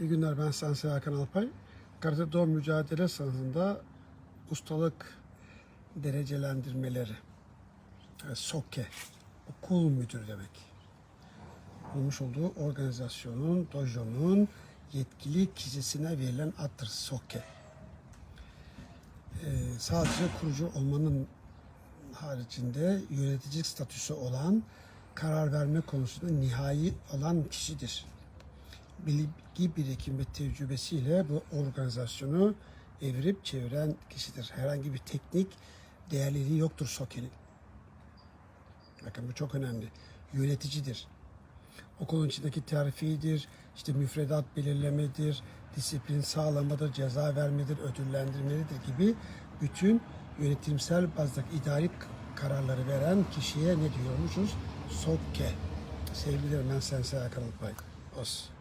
İyi günler ben Sensei Hakan Alpay. Karate Do mücadele sanatında ustalık derecelendirmeleri. Yani Soke, okul müdürü demek. Bulmuş olduğu organizasyonun, dojonun yetkili kişisine verilen addır Soke. Ee, sadece kurucu olmanın haricinde yönetici statüsü olan karar verme konusunda nihai olan kişidir bilgi birikimi ve tecrübesiyle bu organizasyonu evirip çeviren kişidir. Herhangi bir teknik değerliliği yoktur Soke'nin. Bakın bu çok önemli. Yöneticidir. Okulun içindeki terfidir, işte müfredat belirlemedir, disiplin sağlamadır, ceza vermedir, ödüllendirmedir gibi bütün yönetimsel bazdaki idari kararları veren kişiye ne diyormuşuz? Sokke. Sevgilerim ben Sensei Hakan Alpay. Os.